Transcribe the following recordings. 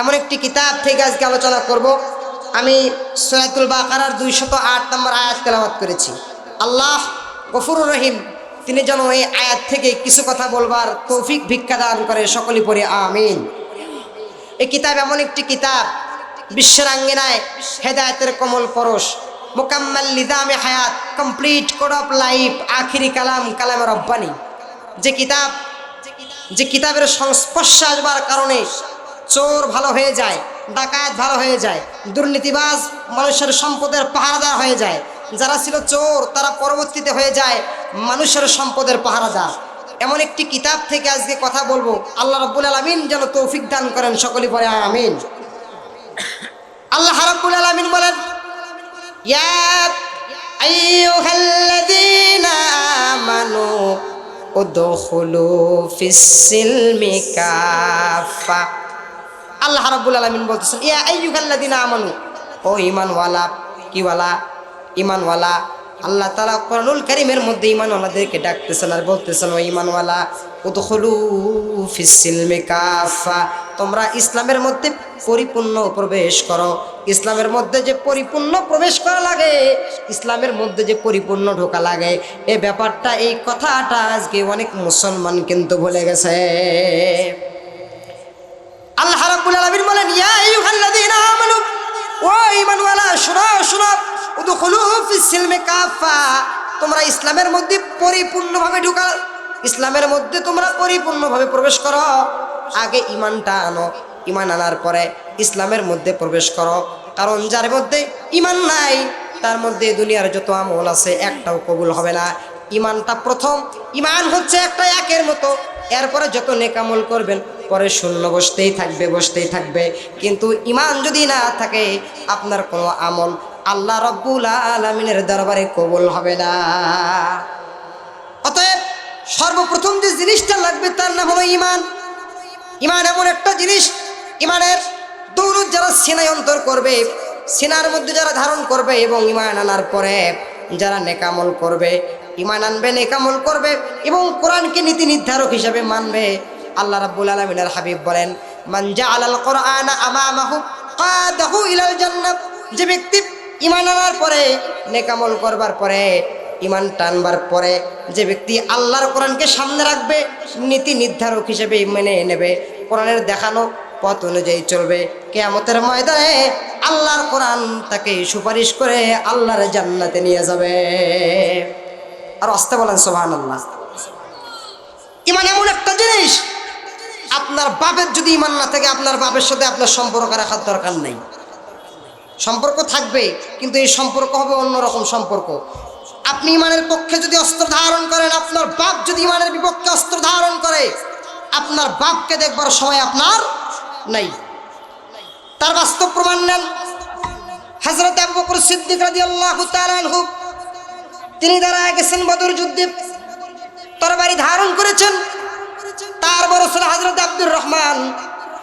এমন একটি কিতাব থেকে আজকে আলোচনা করব। আমি সৈয়দুল বাকারার দুইশত আট নম্বর আয়াত তেলাওয়াত করেছি। আল্লাহ গফুর রহিম, তিনি যেন এই আয়াত থেকে কিছু কথা বলবার তৌফিক, ভিক্ষা দান করে সকলে পড়ে, আমিন। এই কিতাব এমন একটি কিতাব, বিশ্বের আঙ্গিনায় হেদায়তের কমল পরশ, মোকাম্মাল লিদামে হায়াত, কমপ্লিট কোড অফ লাইফ, আখিরি কালাম কালাম রব্বানি। যে কিতাব, যে কিতাবের সংস্পর্শে আসবার কারণে চোর ভালো হয়ে যায়, ডাকাত ভালো হয়ে যায়, দুর্নীতিবাজ মানুষের সম্পদের পাহারাদার হয়ে যায়। যারা ছিল চোর, তারা পরবর্তীতে হয়ে যায় মানুষের সম্পদের পাহারাদার। এমন একটি কিতাব থেকে আজকে কথা বলব। আল্লাহ রব্বুল আলমিন যেন তৌফিক দান করেন সকলে পরে আমিন। আল্লাহ রব্বুল আলমিন বলেন আমানু উদখুলু ফিস-সিলমি কাফা আল্লাহ রাব্বুল আলামিন বলতেছেন ইয়া আইয়ুহাল্লাযীনা আমানু। ও ঈমানওয়ালা, কিওয়ালা, ঈমানওয়ালা, আল্লাহ তাআলা কোরআনুল কারীমের মধ্যে ঈমানওয়ালাদেরকে ডাকতেছেন আর বলতেছেন, ও ঈমানওয়ালা, উদখুলু ফিস-সিলমি কাফা তোমরা ইসলামের মধ্যে পরিপূর্ণ প্রবেশ করো। ইসলামের মধ্যে যে পরিপূর্ণ প্রবেশ করা লাগে, ইসলামের মধ্যে যে পরিপূর্ণ ঢোকা লাগে এই ব্যাপারটা, এই কথাটা আজকে অনেক মুসলমান কিন্তু ভুলে গেছে। আল্লাহ রাব্বুল আলামিন বলেন, ইয়া আইয়ুহাল্লাযীনা আমানু, ও ঈমানওয়ালা, শুনো শুনো, উদখুলু ফিস সিলমি কাফা তোমরা ইসলামের মধ্যে পরিপূর্ণভাবে ঢুকা, ইসলামের মধ্যে তোমরা পরিপূর্ণভাবে প্রবেশ করো। আগে ঈমানটা আনো, ঈমান আনার পরে ইসলামের মধ্যে প্রবেশ করো। কারণ যার মধ্যে ঈমান নাই, তার মধ্যে দুনিয়ার যত আমল আছে, একটাও কবুল হবে না। ইমানটা প্রথম ইমান হচ্ছে একটা একের মতো। এরপরে যত নেকামল করবেন পরে শূন্য বসতেই থাকবে বসতেই থাকবে। কিন্তু ইমান যদি না থাকে, আপনার কোনো আমল আল্লাহ রব্বুল আলমিনের দরবারে কবুল হবে না। অতএব সর্বপ্রথম যে জিনিসটা লাগবে তার নাম হলো ইমান ইমান এমন একটা জিনিস ইমানের দৌলত যারা সিনায় অন্তর করবে, সিনার মধ্যে যারা ধারণ করবে এবং ইমান আনার পরে যারা নেকামল করবে ইমান আনবে, নেকামল করবে এবং কোরআনকে নীতি নির্ধারক হিসাবে মানবে আল্লাহ রাব্বুল আলামিনের হাবিব বলেন, মান জাআলাল কোরআনা আমামাহু কাদাহু ইলাল জান্নাত যে ব্যক্তি ইমান আনার পরে নেকামল করবার পরে ইমান টানবার পরে, যে ব্যক্তি আল্লাহর কোরআনকে সামনে রাখবে, নীতি নির্ধারক হিসেবে মেনে নেবে, কোরআনের দেখানো পথ অনুযায়ী চলবে, কেয়ামতের ময়দানে আল্লাহর কোরআন তাকে সুপারিশ করে আল্লাহর জান্নাতে নিয়ে যাবে। আর আসতে বলেন সোহান আল্লাহ ইমান এমন একটা জিনিস আপনার বাপের যদি ইমান না থাকে, আপনার বাপের সাথে আপনার সম্পর্ক রাখার দরকার নেই। সম্পর্ক থাকবে, কিন্তু এই সম্পর্ক হবে অন্যরকম সম্পর্ক। আপনি ইমানের পক্ষে যদি অস্ত্র ধারণ করেন, আপনার বাপ যদি ইমানের বিপক্ষে অস্ত্র ধারণ করে, আপনার বাপকে দেখবার সময় আপনার নেই। তার বাস্তব প্রমাণ নেন। হজরত তিনি দাঁড়ায় গেছেন বদর যুদ্ধে তরবারি ধারণ করেছেন। তার বড় ছিল হজরত আব্দুর রহমান,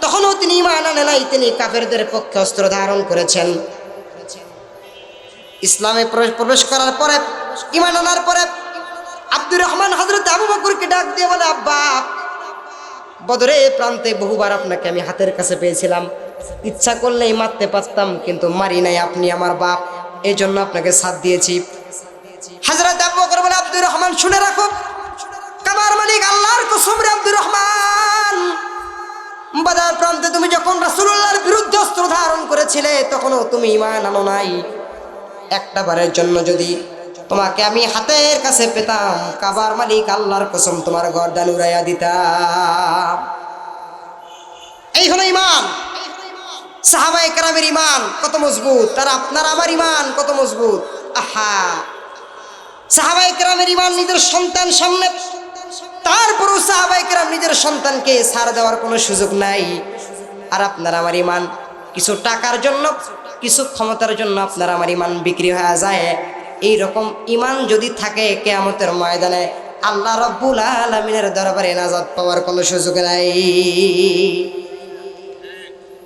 তখনও তিনি ইমান আনে নাই, তিনি কাফেরদের পক্ষে অস্ত্র ধারণ করেছেন। ইসলামে প্রবেশ- করার পরে ইমান আনার পরে আব্দুর রহমান হজরত আবু বকরকে ডাক দিয়ে বলে, আব্বা, বদরে প্রান্তে বহুবার আপনাকে আমি হাতের কাছে পেয়েছিলাম। ইচ্ছা করলেই মারতে পারতাম, কিন্তু মারি নাই আপনি আমার বাপ। এই জন্য আপনাকে সাথ দিয়েছি। হাজরত আবু বকর বলে, আব্দুর রহমান, শুনে রাখো কামার মালিক আল্লাহর কুসুম আব্দুর রহমান। বাজার প্রান্তে তুমি যখন রাসূলুল্লাহর বিরুদ্ধে অস্ত্র ধারণ করেছিলে, তখনও তুমি ইমান আনো নাই। একটা বারের জন্য যদি তোমাকে আমি হাতের কাছে পেতাম, কাবার মালিক আল্লাহর কসম তোমার ঘর গর্দান উড়াইয়া দিতাম। এই হলো ইমান সাহাবাই কেরামের ইমান কত মজবুত তার আপনার আমার ইমান কত মজবুত। আহা! সাহাবাই কেরামের ইমান নিজের সন্তান সামনে তারপরও সাহাবাই কেরাম নিজের সন্তানকে ছাড় দেওয়ার কোনো সুযোগ নাই। আর আপনার আমার ইমান কিছু টাকার জন্য, কিছু ক্ষমতার জন্য আপনার আমার ইমান বিক্রি হয়ে যায়। এই রকম ইমান যদি থাকে কেয়ামতের ময়দানে, আল্লাহ রব্বুল আলমিনের দরবারে নাজাদ পাওয়ার কোনো সুযোগ নাই।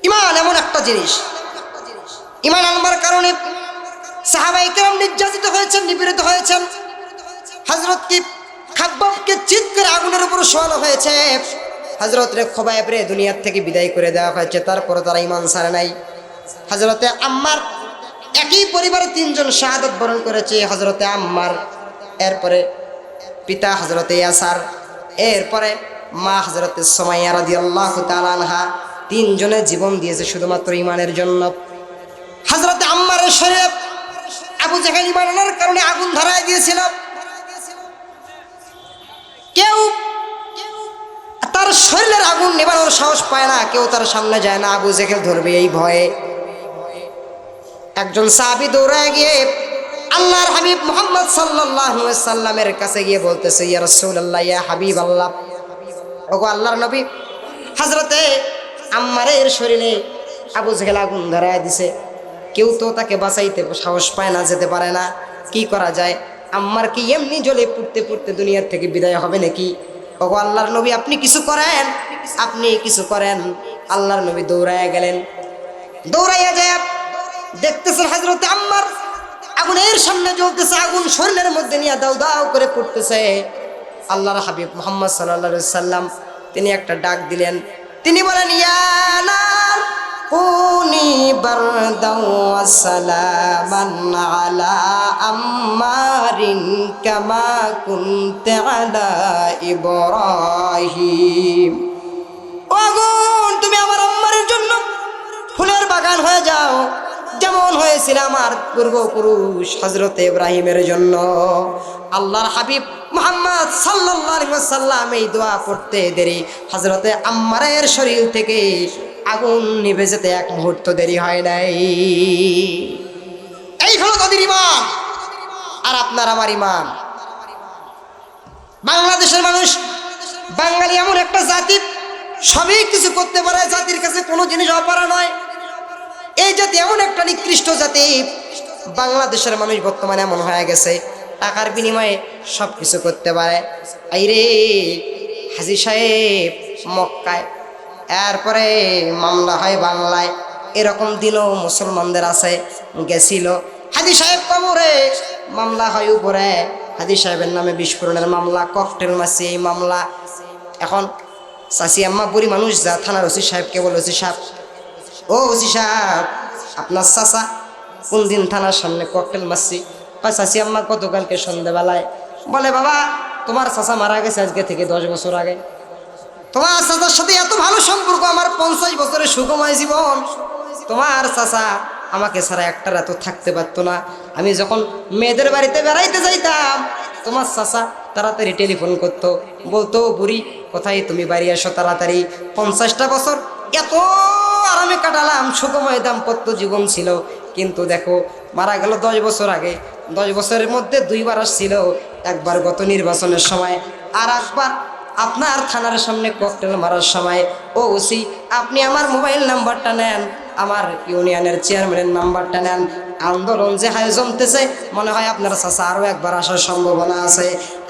ইমান এমন একটা জিনিস। ইমান আনবার কারণে সাহাবাই কেরাম নির্যাতিত হয়েছেন, নিপীড়িত হয়েছেন। হজরত কি খাব্বাবকে চিৎ করে আগুনের উপর শোয়ানো হয়েছে। হজরত রে দুনিয়ার থেকে বিদায় করে দেওয়া হয়েছে তারপরে তারা ইমান সারে নাই। হজরতে আম্মার একই পরিবারে তিনজন শাহাদত বরণ করেছে হজরতে আম্মার, এরপরে পিতা হজরতে ইয়াসার, এরপরে মা হজরতে সোমাইয়া রাদি আল্লাহ তালানহা তিনজনে জীবন দিয়েছে শুধুমাত্র ইমানের জন্য। হজরতে আম্মারের শরীরে আবু জাহেল ইমান আনার কারণে আগুন ধরায় দিয়েছিল। কেউ তার শরীরের আগুন নেবানোর সাহস পায় না, কেউ তার সামনে যায় না, আবু জেখেল ধরবে এই ভয়ে। একজন সাহাবি দৌড়ায় গিয়ে আল্লাহর হাবিব মোহাম্মদ সাল্লামের কাছে গিয়ে বলতেছে, ইয়া রাসূলুল্লাহ, ইয়া হাবিব আল্লাহ। ওগো আল্লাহর নবী, হযরতে আম্মারের শরীরে আবু জেহেল আগুন ধরায় দিছে। কেউ তো তাকে বাঁচাইতে সাহস পায় না, যেতে পারে না। কি করা যায়? আম্মার কি এমনি জলে পুড়তে পুড়তে দুনিয়ার থেকে বিদায় হবে নাকি? ওগো আল্লাহর নবী আপনি কিছু করেন? আপনি কিছু করেন। আল্লাহর নবী দৌড়ায় গেলেন। দৌড়াইয়া যায় দেখতেছেন হাজরতে আম্মার আগুনের সামনে জ্বলতেছে, আগুন শরীরের মধ্যে নিয়ে দাও দাও করে পড়তেছে। আল্লাহর হাবিব মোহাম্মদ সাল্লা সাল্লাম তিনি একটা ডাক দিলেন। তিনি বলেন ইয়ানার ওয়া সালামান আলা আম্মারিন কামা কুনতা আলা ইব্রাহিম ও আগুন তুমি আমার আম্মারের জন্য ফুলের বাগান হয়ে যাও। যেমন হয়েছিল আমার পূর্বপুরুষ হজরত ইব্রাহিমের জন্য। আল্লাহর হাবিব মোহাম্মদ সাল্লাম এই দোয়া পড়তে দেরি। হজরতে আম্মারের শরীর থেকে আগুন নিভে যেতে এক মুহূর্ত দেরি হয় নাই। এই হলো তাদের ইমান। আর আপনার আমার ইমান। বাংলাদেশের মানুষ, বাঙালি এমন একটা জাতি, সবই কিছু করতে পারে, জাতির কাছে কোনো জিনিস অপারা নয়। এই জাতি এমন একটা নিকৃষ্ট জাতি, বাংলাদেশের মানুষ বর্তমানে এমন হয়ে গেছে, টাকার বিনিময়ে সব কিছু করতে পারে। এই রে হাজি সাহেব, মক্কায় এরপরে মামলা হয় বাংলায়। এরকম দিনও মুসলমানদের আছে, গেছিল। হাজি সাহেব কবরে মামলা হয় উপরে। হাজি সাহেবের নামে বিস্ফোরণের মামলা, ককটেল মাসি এই মামলা। এখন চাষি আম্মা, বুড়ি মানুষ যা, থানার ওসি সাহেবকে বলে ওসি সাহেব। ও ওসি সাহেব, আপনার চাচা, কোন দিন থানার সামনে ককটেল মারছি? বা চাষি আম্মা, গতকালকে সন্ধ্যেবেলায় বলে, বাবা, তোমার চাচা মারা গেছে আজকে থেকে দশ বছর আগে। তোমার চাচার সাথে এত ভালো সম্পর্ক, আমার পঞ্চাশ বছরের সুখময় জীবন। তোমার চাচা আমাকে ছাড়া একটা রাত থাকতে পারতো না। আমি যখন মেয়েদের বাড়িতে বেড়াইতে যাইতাম, তোমার চাচা তাড়াতাড়ি টেলিফোন করতো, বলতো, বুড়ি, কোথায় তুমি বাড়ি আসো তাড়াতাড়ি? পঞ্চাশটা বছর এত আরামে কাটালাম, সুখময় দাম্পত্য জীবন ছিল। কিন্তু দেখো, মারা গেল দশ বছর আগে। দশ বছরের মধ্যে দুইবার আসছিল, একবার গত নির্বাচনের সময়, আর একবার আপনার থানার সামনে ককটেল মারার সময়, ও ওসি, আপনি আমার মোবাইল নাম্বারটা নেন, আমার ইউনিয়নের চেয়ারম্যানের নাম্বারটা নেন। আন্দোলন যে হারে জমতেছে, মনে হয় আপনার চাচা আরও একবার আসার সম্ভাবনা আছে।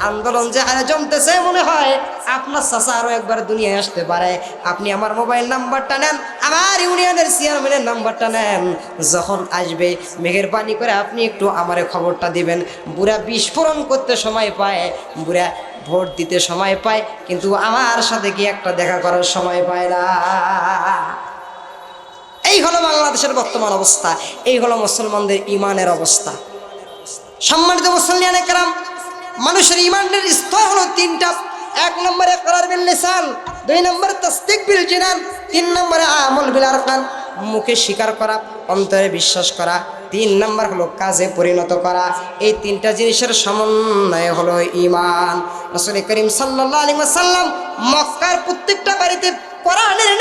আন্দোলন যে হারে জমতেছে, মনে হয় আপনার চাচা আরও একবার দুনিয়ায় আসতে পারে। আপনি আমার মোবাইল নাম্বারটা নেন, আমার ইউনিয়নের চেয়ারম্যানের নাম্বারটা নেন। যখন আসবে, মেঘের পানি করে আপনি একটু আমারে খবরটা দিবেন। বুড়া বিস্ফোরণ করতে সময় পায়। বুড়া ভোট দিতে সময় পায়, কিন্তু আমার সাথে কি একটা দেখা করার সময় পায় না? এই হলো বাংলাদেশের বর্তমান অবস্থা, এই হলো মুসলমানদের ইমানের অবস্থা। সম্মানিত মুসলিয়ান একরাম মানুষের ইমানের স্তর হলো তিনটা। এক নম্বরে করার বিল দুই নম্বরে তসদিক বিল জিনান, তিন নম্বরে আমল বিল আরকান। মুখে স্বীকার করা, অন্তরে বিশ্বাস করা। তিন নম্বর হলো কাজে পরিণত করা। এই তিনটা জিনিসের সমন্বয় হলো ইমান রসুল করিম সাল্লাহ আলী সাল্লাম মক্কার প্রত্যেকটা বাড়িতে কোরআনের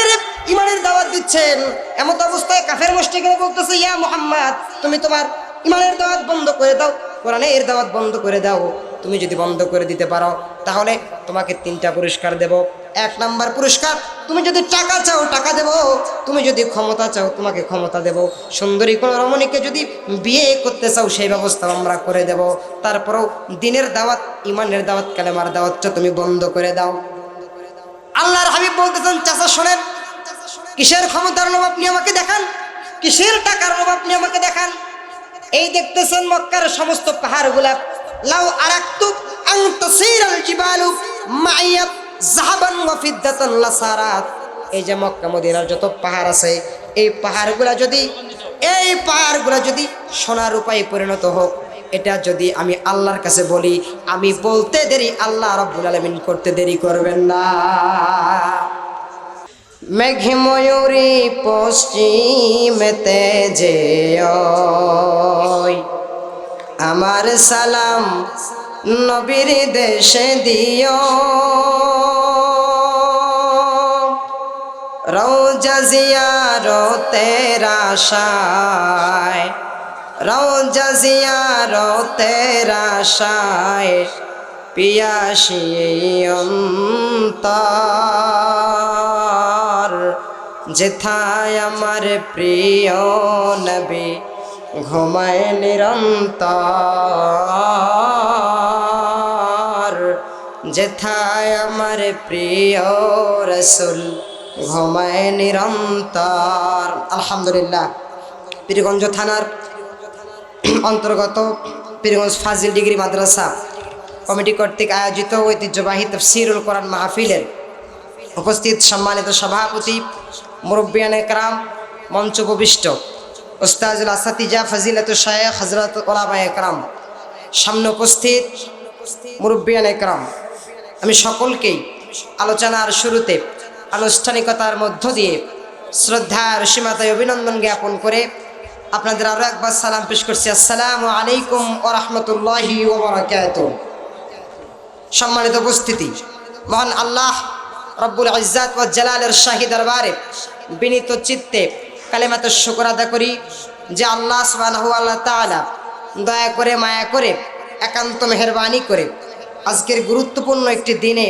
ইমানের দাওয়াত দিচ্ছেন। এমত অবস্থায় কাফের মুশরিকরা বলতেছে, ইয়া মুহাম্মদ, তুমি তোমার ইমানের দাওয়াত বন্ধ করে দাও, কোরআনের দাওয়াত বন্ধ করে দাও। তুমি যদি বন্ধ করে দিতে পারো, তাহলে তোমাকে তিনটা পুরস্কার দেব। এক নাম্বার পুরস্কার। তুমি যদি টাকা চাও, টাকা দেব। তুমি যদি ক্ষমতা চাও, তোমাকে ক্ষমতা দেব। সুন্দরী কোনো রমণীকে যদি বিয়ে করতে চাও, সেই ব্যবস্থা আমরা করে দেব। তারপরেও দিনের দাওয়াত, ইমানের দাওয়াত, কালেমার দাওয়াতটা তুমি বন্ধ করে দাও। আল্লাহর হাবিব বলতেছেন, চাচা, শোনেন। কিসের ক্ষমতার লোভ আপনি আমাকে দেখান? কিসের টাকার লোভ আপনি আমাকে দেখান? এই দেখতেছেন মক্কার সমস্ত পাহাড়গুলা। লাউ আরাক্তু আং তাসিরাল জিবালু মাইয়া জাহাবান ওয়া লাসারাত। এই যে মক্কা, মদিনার যত পাহাড় আছে, এই পাহাড়গুলা যদি, এই পাহাড়গুলা যদি সোনার উপায়ে পরিণত হোক, এটা যদি আমি আল্লাহর কাছে বলি, আমি বলতে দেরি, আল্লাহ রব্বুল আলামিন করতে দেরি করবেন না। মেঘ ময়ূরী পশ্চিমেতে যে আমার সালাম নবীর দেশে দিও। রৌজা জিয়ারতের আশায় রৌজা জিয়ারতের আশায় পিয়াসি অন্তর। যেথায় আমার প্রিয় নবী ঘুমায় নিরন্তর। যেথায় আমার প্রিয় রসুল, ঘুমায় নিরন্তর। আলহামদুলিল্লাহ। পীরগঞ্জ থানার অন্তর্গত পীরগঞ্জ ফাজিল ডিগ্রি মাদ্রাসা কমিটি কর্তৃক আয়োজিত ঐতিহ্যবাহী তফসিরুল কোরআন মাহফিলের উপস্থিত সম্মানিত সভাপতি, মুরব্বিয়ান একরাম, মঞ্চ উপবিষ্ট ওস্তাজুল আসাতিজা ফজিলত শায়েখ হজরত ওলামা একরাম। সামনে উপস্থিত মুরব্বিয়ান একরাম। আমি সকলকেই আলোচনার শুরুতে, আনুষ্ঠানিকতার মধ্য দিয়ে শ্রদ্ধার সীমাতায় অভিনন্দন জ্ঞাপন করে আপনাদের আরও একবার সালাম পেশ করছি। আসসালামু আলাইকুম ও রহমতুল্লাহি সম্মানিত উপস্থিতি, মহান আল্লাহ রব্বুল ইজ্জাত ও জালালের শাহী দরবারে বিনীত চিত্তে কালেমাত শুকর আদা করি যে আল্লাহ সুবহানাহু আল্লাহ তাআলা দয়া করে, মায়া করে, একান্ত মেহরবানি করে আজকের গুরুত্বপূর্ণ একটি দিনে,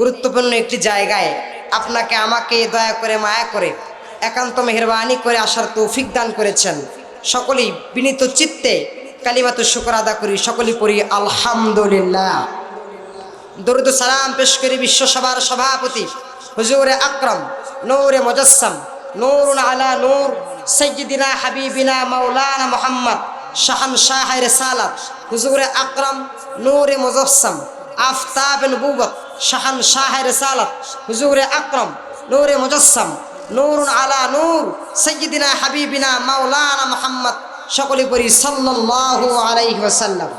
গুরুত্বপূর্ণ একটি জায়গায় আপনাকে আমাকে দয়া করে মায়া করে, একান্ত মেহরবানি করে আসার তৌফিক দান করেছেন। সকলেই বিনীত চিত্তে কালিমাত শুকর আদা করি, সকলেই পড়ি, আলহামদুলিল্লাহ। দরুদ সালাম পেশ করি বিশ্বসভার সভাপতি, হুজুরে আকরম, নূরে মুজাসসাম, নূরুন আলা নূর সৈয়দিনা হাবিবিনা মৌলানা মোহাম্মদ শাহান শাহ রেসালাত হুজুরে আকরম নূরে মুজসম আফতাব নবুবত শাহান শাহ রেসালাত, হুজুরে আকরম, নূরে মুজসম নূরুন আলা নূর সৈয়দিনা হাবিবিনা মাওলানা মোহাম্মদ, সকলে পড়ি সাল্লাল্লাহু আলাইহি ওয়াসাল্লাম।